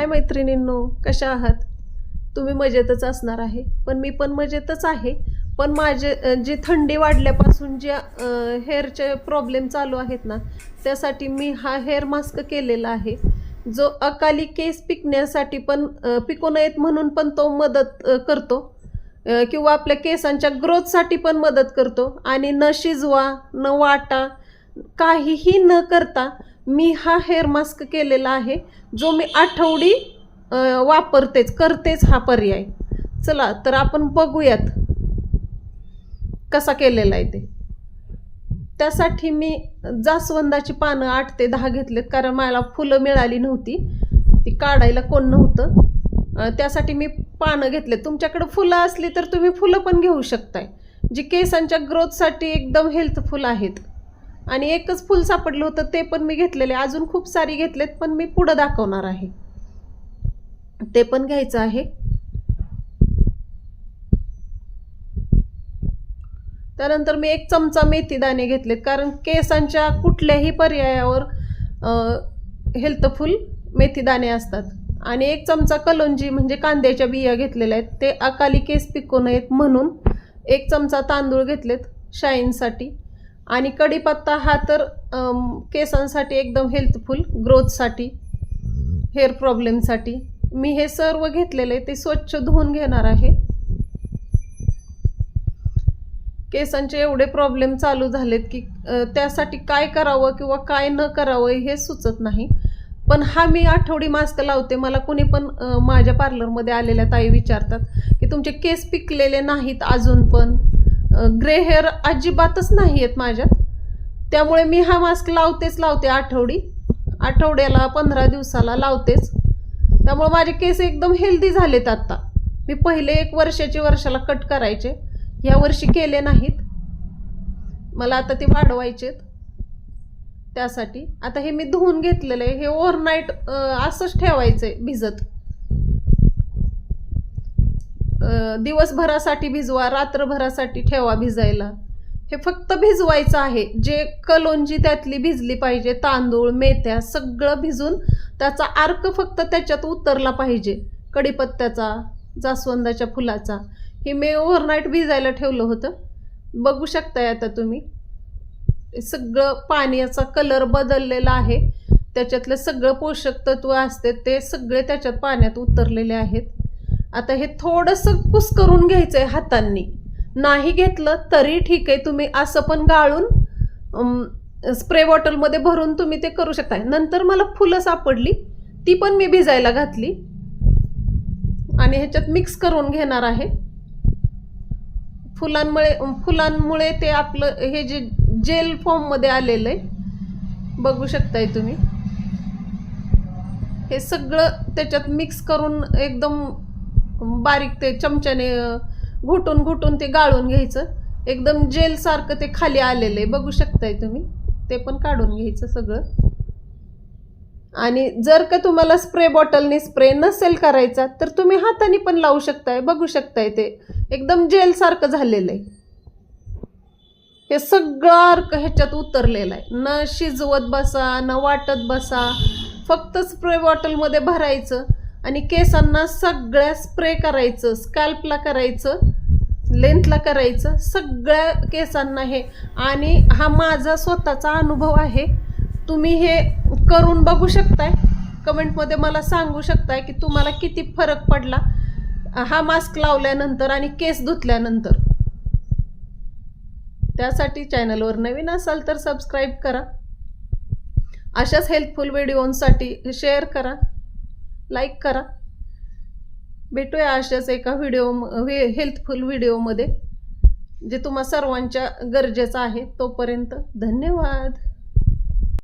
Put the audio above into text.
हाय मैत्रिणींनो कशा आहात? तुम्ही मजेतच असणार आहे. पण मी पण मजेतच आहे. पण माझे जी थंडी वाढल्यापासून जे हेअरचे प्रॉब्लेम चालू आहेत ना त्यासाठी मी हा हेअर मास्क केलेला आहे. जो अकाली केस पिकण्यासाठी पण पिकू नयेत म्हणून पण तो मदत करतो. किंवा आपल्या केसांच्या ग्रोथसाठी पण मदत करतो. आणि न शिजवा न वाटा काहीही न करता मी हा हेअर मास्क केलेला आहे जो मी आठवडी वापरतेच करतेच हा पर्याय. चला तर आपण बघूयात कसा केलेला आहे ते. त्यासाठी मी जास्वंदाची पानं आठ ते दहा घेतलेत कारण मला फुलं मिळाली नव्हती. ती काढायला कोण नव्हतं. त्यासाठी मी पानं घेतले तुमच्याकडे फुलं असली तर तुम्ही फुलं पण घेऊ शकताय. जी केसांच्या ग्रोथसाठी एकदम हेल्थफुल आहेत. आणि एकच फुल सापडलं होतं ते पण मी घेतलेले. अजून खूप सारी घेतलेत पण मी पुढं दाखवणार आहे. ते पण घ्यायचं आहे. त्यानंतर मी एक चमचा मेथीदाणे घेतलेत कारण केसांच्या कुठल्याही पर्यायावर हेल्थफुल मेथीदाणे असतात. आणि एक चमचा कलोंजी म्हणजे कांद्याच्या बिया घेतलेल्या आहेत ते अकाली केस पिकू नयेत म्हणून एक चमचा तांदूळ घेतलेत शाईनसाठी. आणि कढीपत्ता हा तर केसांसाठी एकदम हेल्थफुल ग्रोथसाठी हेअर प्रॉब्लेमसाठी. मी हे सर्व घेतलेले ते स्वच्छ धुवून घेणार आहे. केसांचे एवढे प्रॉब्लेम चालू झालेत की त्यासाठी काय करावं किंवा काय न करावं हे सुचत नाही. पण हा मी आठवडी मास्क लावते मला कुणी पण माझ्या पार्लरमध्ये आलेल्या ताई विचारतात की तुमचे केस पिकलेले नाहीत अजून पण. ग्रे हेअर अजिबातच नाही आहेत माझ्यात. त्यामुळे मी हा मास्क लावतेच लावते आठवडी. आठवड्याला पंधरा दिवसाला लावतेच. त्यामुळे माझे केस एकदम हेल्दी झालेत आत्ता मी पहिले एक वर्षाची वर्षाला कट करायचे. ह्या वर्षी केले नाहीत. मला आता ते वाढवायचेत. त्यासाठी. आता हे मी धुवून घेतलेलं आहे. हे ओव्हरनाईट असंच ठेवायचं आहे भिजत. दिवसभरासाठी भिजवा रात्रभरासाठी ठेवा भिजायला. हे फक्त भिजवायचं आहे. जे कलोंजी त्यातली भिजली पाहिजे तांदूळ मेथ्या सगळं भिजून त्याचा अर्क फक्त त्याच्यात उतरला पाहिजे. कडीपत्त्याचा जास्वंदाच्या फुलाचा. हे मी ओव्हरनाईट भिजायला ठेवलं होतं. बघू शकताय आता तुम्ही. सगळं पाण्याचा कलर बदललेला आहे. त्याच्यातलं सगळं पोषक तत्व असते ते सगळे त्याच्यात पाण्यात उतरलेले आहेत. आता हे थोडंसं कुस करून घ्यायचं आहे हातांनी. नाही घेतलं तरी ठीक आहे तुम्ही असं पण गाळून स्प्रे बॉटलमध्ये भरून तुम्ही ते करू शकता. नंतर मला फुलं सापडली ती पण मी भिजायला घातली. आणि ह्याच्यात मिक्स करून घेणार आहे. फुलांमुळे फुलांमुळे ते आपलं हे जे जेल फॉर्ममध्ये आलेलं आहे बघू शकताय तुम्ही. हे सगळं त्याच्यात मिक्स करून एकदम बारीक ते चमच्याने घुटून घुटून ते गाळून घ्यायचं. एकदम जेलसारखं ते खाली आलेलं आहे बघू शकताय तुम्ही. ते पण काढून घ्यायचं सगळं. आणि जर का तुम्हाला स्प्रे बॉटलने स्प्रे नसेल करायचा तर तुम्ही हाताने पण लावू शकताय. बघू शकताय ते. एकदम जेलसारखं झालेलं आहे हे सगळं अर्क ह्याच्यात उतरलेलं आहे. न शिजवत बसा न वाटत बसा. फक्त स्प्रे बॉटलमध्ये भरायचं. आणि केसांना सगळ्या स्प्रे करायचं स्कॅल्पला करायचं लेंथला करायचं सगळ्या केसांना हे. आणि हा माझा स्वतःचा अनुभव आहे. तुम्ही हे करून बघू शकताय. कमेंटमध्ये मला सांगू शकताय की तुम्हाला किती फरक पडला. हा मास्क लावल्यानंतर आणि केस धुतल्यानंतर. त्यासाठी चॅनलवर नवीन असाल तर सबस्क्राईब करा. अशाच हेल्पफुल व्हिडिओंसाठी शेअर करा. लाईक करा. भेटूया अशाच एका व्हिडिओ हेल्थफुल व्हिडिओमध्ये जे तुम्हा सर्वांच्या गरजेचं आहे तोपर्यंत धन्यवाद.